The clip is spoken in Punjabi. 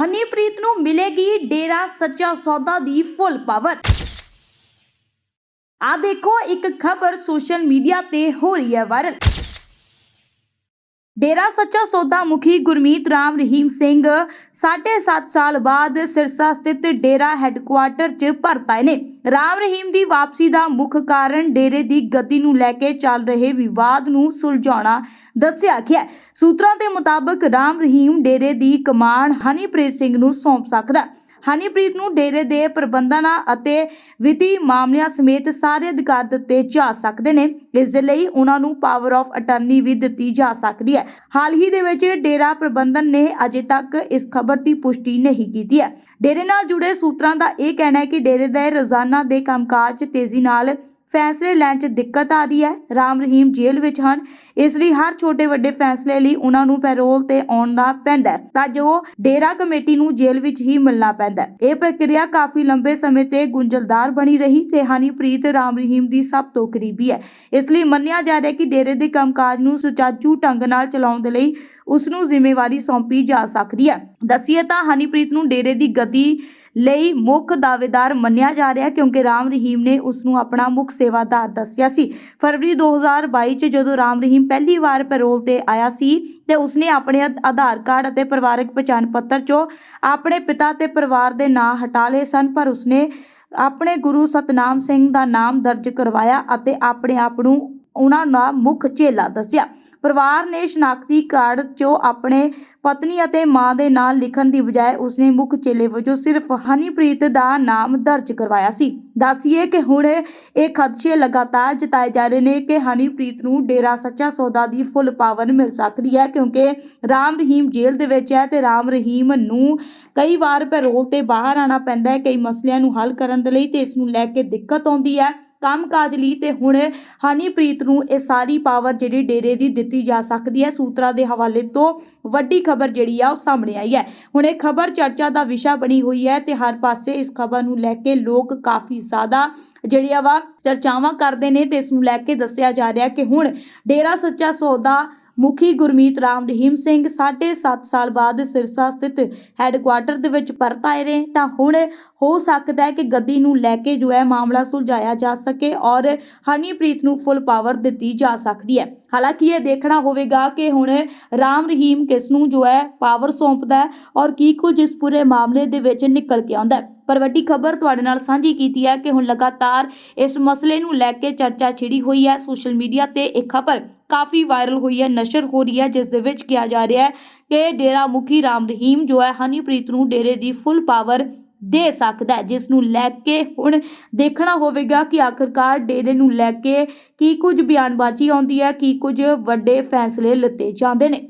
ਹਨੀਪ੍ਰੀਤ ਨੂੰ ਮਿਲੇਗੀ ਡੇਰਾ ਸੱਚਾ ਸੌਦਾ ਦੀ ਫੁੱਲ ਪਾਵਰ। ਆ ਦੇਖੋ, ਇੱਕ ਖਬਰ ਸੋਸ਼ਲ ਮੀਡੀਆ ਤੇ ਹੋ ਰਹੀ ਹੈ ਵਾਇਰਲ। ਡੇਰਾ ਸੱਚਾ ਸੌਦਾ ਮੁਖੀ ਗੁਰਮੀਤ ਰਾਮ ਰਹੀਮ ਸਿੰਘ 7.5 ਸਾਲ ਬਾਅਦ ਸਿਰਸਾ ਸਥਿਤ ਡੇਰਾ ਹੈੱਡਕੁਆਰਟਰ 'ਚ ਭਰਤ ਆਏ ਨੇ। ਰਾਮ ਰਹੀਮ ਦੀ ਵਾਪਸੀ ਦਾ ਮੁੱਖ ਕਾਰਨ ਡੇਰੇ ਦੀ ਗੱਦੀ ਨੂੰ ਲੈ ਕੇ ਚੱਲ ਰਹੇ ਵਿਵਾਦ ਨੂੰ ਸੁਲਝਾਉਣਾ ਦੱਸਿਆ ਗਿਆ ਸੂਤਰਾਂ ਦੇ ਮੁਤਾਬਕ ਰਾਮ ਰਹੀਮ ਡੇਰੇ ਦੀ ਕਮਾਨ ਹਨੀਪ੍ਰੀਤ ਸਿੰਘ ਨੂੰ ਸੌਂਪ ਸਕਦਾ ਹਨੀਪ੍ਰੀਤ ਨੂੰ ਡੇਰੇ ਦੇ ਪ੍ਰਬੰਧਨਾਂ ਅਤੇ ਵਿਧੀ ਮਾਮਲਿਆਂ ਸਮੇਤ ਸਾਰੇ ਅਧਿਕਾਰ ਦਿੱਤੇ ਜਾ ਸਕਦੇ ਨੇ। ਇਸ ਦੇ ਲਈ ਉਹਨਾਂ ਨੂੰ ਪਾਵਰ ਆਫ ਅਟਾਰਨੀ ਵੀ ਦਿੱਤੀ ਜਾ ਸਕਦੀ ਹੈ। ਹਾਲ ਹੀ ਦੇ ਵਿੱਚ ਡੇਰਾ ਪ੍ਰਬੰਧਨ ਨੇ ਅਜੇ ਤੱਕ ਇਸ ਖਬਰ ਦੀ ਪੁਸ਼ਟੀ ਨਹੀਂ ਕੀਤੀ ਹੈ। ਡੇਰੇ ਨਾਲ ਜੁੜੇ ਸੂਤਰਾਂ ਦਾ ਇਹ ਕਹਿਣਾ ਹੈ ਕਿ ਡੇਰੇ ਦੇ ਰੋਜ਼ਾਨਾ ਦੇ ਕੰਮਕਾਜ ਤੇਜ਼ੀ ਨਾਲ ਫੈਸਲੇ ਲੈਣ 'ਚ ਦਿੱਕਤ ਆ ਰਹੀ ਹੈ। ਰਾਮ ਰਹੀਮ ਜੇਲ੍ਹ ਵਿੱਚ ਹਨ। ਇਸ ਲਈ ਹਰ ਛੋਟੇ ਵੱਡੇ ਫੈਸਲੇ ਲਈ ਉਹਨਾਂ ਨੂੰ ਪੈਰੋਲ ਤੇ ਆਉਣ ਦਾ ਪੈਂਦਾ ਤਾਂ ਜੋ ਡੇਰਾ ਕਮੇਟੀ ਨੂੰ ਜੇਲ੍ਹ ਵਿੱਚ ਹੀ ਮਿਲਣਾ ਪੈਂਦਾ ਇਹ ਪ੍ਰਕਿਰਿਆ ਕਾਫੀ ਲੰਬੇ ਸਮੇਂ ਤੇ ਗੁੰਝਲਦਾਰ ਬਣੀ ਰਹੀ ਤੇ ਹਨੀਪ੍ਰੀਤ ਰਾਮ ਰਹੀਮ ਦੀ ਸਭ ਤੋਂ ਕਰੀਬੀ ਹੈ। ਇਸ ਲਈ ਮੰਨਿਆ ਜਾ ਰਿਹਾ ਕਿ ਡੇਰੇ ਦੇ ਕੰਮਕਾਜ ਨੂੰ ਸੁਚਾਰੂ ਢੰਗ ਨਾਲ ਚਲਾਉਣ ਦੇ ਲਈ ਉਸ ਨੂੰ ਜ਼ਿੰਮੇਵਾਰੀ ਸੌਂਪੀ ਜਾ ਸਕਦੀ ਹੈ। ਦੱਸੀਏ ਤਾਂ ਹਨੀਪ੍ਰੀਤ ਨੂੰ ਡੇਰੇ ਦੀ ਗਤੀ ਲਈ ਮੁੱਖ ਦਾਅਵੇਦਾਰ ਮੰਨਿਆ ਜਾ ਰਿਹਾ ਕਿਉਂਕਿ ਰਾਮ ਰਹੀਮ ਨੇ ਉਸ ਨੂੰ ਆਪਣਾ ਮੁੱਖ ਸੇਵਾਦਾਰ ਦੱਸਿਆ ਸੀ। ਫਰਵਰੀ 2022 ਚ ਜਦੋਂ ਰਾਮ ਰਹੀਮ ਪਹਿਲੀ ਵਾਰ ਪੈਰੋਲ ਤੇ ਆਇਆ ਸੀ ਤੇ ਉਸਨੇ ਆਪਣੇ ਆਧਾਰ ਕਾਰਡ ਅਤੇ ਪਰਿਵਾਰਕ ਪਛਾਣ ਪੱਤਰ ਚੋਂ ਆਪਣੇ ਪਿਤਾ ਤੇ ਪਰਿਵਾਰ ਦੇ ਨਾਂ ਹਟਾ ਲਏ ਸਨ, ਪਰ ਉਸਨੇ ਆਪਣੇ ਗੁਰੂ ਸਤਨਾਮ ਸਿੰਘ ਦਾ ਨਾਮ ਦਰਜ ਕਰਵਾਇਆ ਅਤੇ ਆਪਣੇ ਆਪ ਨੂੰ ਉਹਨਾਂ ਦਾ ਮੁੱਖ ਚੇਲਾ ਦੱਸਿਆ। ਪਰਿਵਾਰ ਨੇ ਸ਼ਨਾਖਤੀ ਕਾਰਡ 'ਚੋਂ ਆਪਣੇ ਪਤਨੀ ਅਤੇ ਮਾਂ ਦੇ ਨਾਂ ਲਿਖਣ ਦੀ ਬਜਾਏ ਉਸਨੇ ਮੁੱਖ ਚੇਲੇ ਵਜੋਂ ਸਿਰਫ ਹਨੀਪ੍ਰੀਤ ਦਾ ਨਾਮ ਦਰਜ ਕਰਵਾਇਆ ਸੀ। ਦੱਸੀਏ ਕਿ ਹੁਣ ਇਹ ਖਦਸ਼ੇ ਲਗਾਤਾਰ ਜਤਾਏ ਜਾ ਰਹੇ ਨੇ ਕਿ ਹਨੀਪ੍ਰੀਤ ਨੂੰ ਡੇਰਾ ਸੱਚਾ ਸੌਦਾ ਦੀ ਫੁੱਲ ਪਾਵਰ ਮਿਲ ਸਕਦੀ ਹੈ ਕਿਉਂਕਿ ਰਾਮ ਰਹੀਮ ਜੇਲ੍ਹ ਦੇ ਵਿੱਚ ਹੈ ਤੇ ਰਾਮ ਰਹੀਮ ਨੂੰ ਕਈ ਵਾਰ ਪੈਰੋਲ ਤੇ ਬਾਹਰ ਆਣਾ ਪੈਂਦਾ ਹੈ, ਕਈ ਮਸਲਿਆਂ ਨੂੰ ਹੱਲ ਕਰਨ ਦੇ ਲਈ ਤੇ ਇਸ ਨੂੰ ਲੈ ਕੇ ਦਿੱਕਤ ਆਉਂਦੀ ਹੈ। ਕੰਮਕਾਜ ਲਈ ਤੇ ਹੁਣ ਹਨੀਪ੍ਰੀਤ ਨੂੰ ਇਹ ਸਾਰੀ ਪਾਵਰ ਜਿਹੜੀ ਡੇਰੇ ਦੀ ਦਿੱਤੀ ਜਾ ਸਕਦੀ ਹੈ, ਸੂਤਰਾਂ ਦੇ ਹਵਾਲੇ ਤੋਂ ਵੱਡੀ ਖਬਰ ਜਿਹੜੀ ਆ ਉਹ ਸਾਹਮਣੇ ਆਈ ਹੈ। ਹੁਣ ਇਹ ਖਬਰ ਚਰਚਾ ਦਾ ਵਿਸ਼ਾ ਬਣੀ ਹੋਈ ਹੈ ਤੇ ਹਰ ਪਾਸੇ ਇਸ ਖਬਰ ਨੂੰ ਲੈ ਕੇ ਲੋਕ ਕਾਫੀ ਜ਼ਿਆਦਾ ਜਿਹੜੀ ਆ ਵਾ ਚਰਚਾਵਾਂ ਕਰਦੇ ਨੇ ਤੇ ਇਸ ਨੂੰ ਲੈ ਕੇ ਦੱਸਿਆ ਜਾ ਰਿਹਾ ਕਿ ਹੁਣ ਡੇਰਾ ਸੱਚਾ ਸੌਦਾ ਮੁਖੀ ਗੁਰਮੀਤ ਰਾਮ ਰਹੀਮ ਸਿੰਘ 7.5 ਸਾਲ ਬਾਅਦ ਸਿਰਸਾ ਸਥਿਤ ਹੈੱਡਕੁਆਰਟਰ ਦੇ ਵਿੱਚ ਪਰਤ ਆਏ ਨੇ। ਤਾਂ ਹੁਣ ਹੋ ਸਕਦਾ ਹੈ ਕਿ ਗੱਦੀ ਨੂੰ ਲੈ ਕੇ ਜੋ ਹੈ ਮਾਮਲਾ ਸੁਲਝਾਇਆ ਜਾ ਸਕੇ ਔਰ ਹਨੀਪ੍ਰੀਤ ਨੂੰ ਫੁੱਲ ਪਾਵਰ ਦਿੱਤੀ ਜਾ ਸਕਦੀ ਹੈ। ਹਾਲਾਂਕਿ ਇਹ ਦੇਖਣਾ ਹੋਵੇਗਾ ਕਿ ਹੁਣ ਰਾਮ ਰਹੀਮ ਕਿਸ ਨੂੰ ਜੋ ਹੈ ਪਾਵਰ ਸੌਂਪਦਾ ਔਰ ਕੀ ਕੁਝ ਇਸ ਪੂਰੇ ਮਾਮਲੇ ਦੇ ਵਿੱਚ ਨਿਕਲ ਕੇ ਆਉਂਦਾ ਪਰ ਵੱਡੀ ਖਬਰ ਤੁਹਾਡੇ ਨਾਲ ਸਾਂਝੀ ਕੀਤੀ ਹੈ ਕਿ ਹੁਣ ਲਗਾਤਾਰ ਇਸ ਮਸਲੇ ਨੂੰ ਲੈ ਕੇ ਚਰਚਾ ਛਿੜੀ ਹੋਈ ਹੈ। ਸੋਸ਼ਲ ਮੀਡੀਆ ਤੇ ਇਹ ਖਬਰ ਕਾਫੀ ਵਾਇਰਲ ਹੋਈ ਹੈ, ਨਸ਼ਰ ਹੋ ਰਹੀ ਹੈ, ਜਿਸ ਦੇ ਵਿੱਚ ਕਿਹਾ ਜਾ ਰਿਹਾ ਹੈ ਕਿ ਡੇਰਾ ਮੁਖੀ ਰਾਮ ਰਹੀਮ ਜੋ ਹੈ, ਹਨੀਪ੍ਰੀਤ ਨੂੰ ਡੇਰੇ ਦੀ ਫੁੱਲ ਪਾਵਰ ਦੇ ਸਕਦਾ ਹੈ। ਜਿਸ ਨੂੰ ਲੈ ਕੇ ਹੁਣ ਦੇਖਣਾ ਹੋਵੇਗਾ ਕਿ ਆਖਰਕਾਰ ਡੇਰੇ ਨੂੰ ਲੈ ਕੇ ਕੀ ਕੁਝ ਬਿਆਨਬਾਜ਼ੀ ਆਉਂਦੀ ਹੈ, ਕੀ ਕੁਝ ਵੱਡੇ ਫੈਸਲੇ ਲਿੱਤੇ ਜਾਂਦੇ ਨੇ।